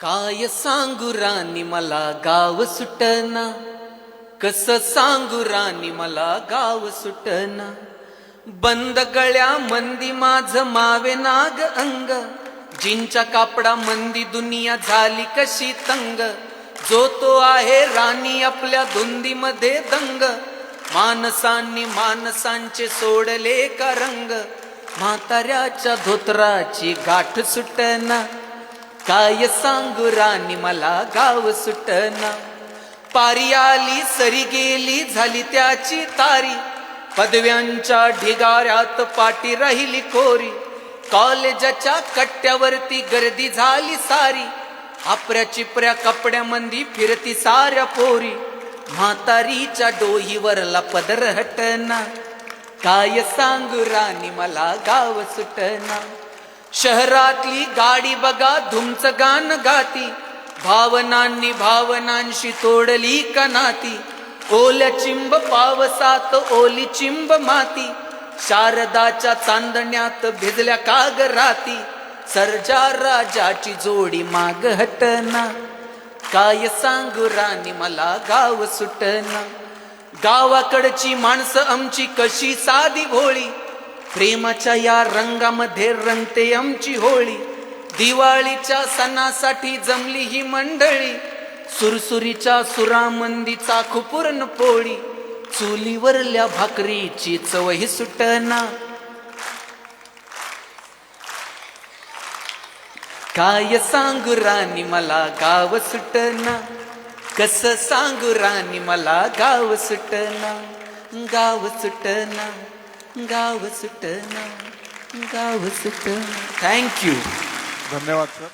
काय सांगू राणी मला गाव सुटना? कस सांगू राणी मला गाव सुटना? बंद गळ्या मंदी माझ मावे नाग अंग. जिंच्या कापडा मंदी दुनिया झाली कशी तंग. जो तो आहे राणी आपल्या धुंदीमध्ये दंग. माणसांनी माणसांचे सोडले का रंग. म्हाताऱ्याच्या धोत्राची गाठ सुटना. काय सांगू राणी मला गाव सुटना. पारी आली सरी गेली झाली त्याची तारी. पदव्यांच्या ढिगाऱ्यात पाटी राहिली कोरी. कॉलेजाच्या कट्ट्यावरती गर्दी झाली सारी. आपऱ्या चिपऱ्या कपड्यामंदी फिरती साऱ्या पोरी. म्हातारीच्या डोहीवरला पदर हटना काय सांगू राणी मला गाव सुटना. शहरातली गाडी बघा धुमच गान गाती. भावनांनी भावनांशी तोडली का नाती ओल्या चिंब पावसात ओली चिंब माती. शारदाच्या चांदण्यात भिजल्या काग राती. सर्जा राजाची जोडी माग हटना. काय सांगू राणी मला गाव सुटना. गावाकडची माणसं आमची कशी साधी भोळी. प्रेमाच्या या रंगामध्ये रंगते आमची होळी. दिवाळीच्या सणासाठी जमली ही मंडळी. सुरसुरीच्या सुरामंदीचा खुपूर्ण पोळी. चुलीवरल्या भाकरीची चवही सुटना. काय सांगू राणी मला गाव सुटना. कस सांगू राणी मला गाव सुटना. गाव सुटना. गाव सुटना गाव सुटना थँक्यू धन्यवाद सर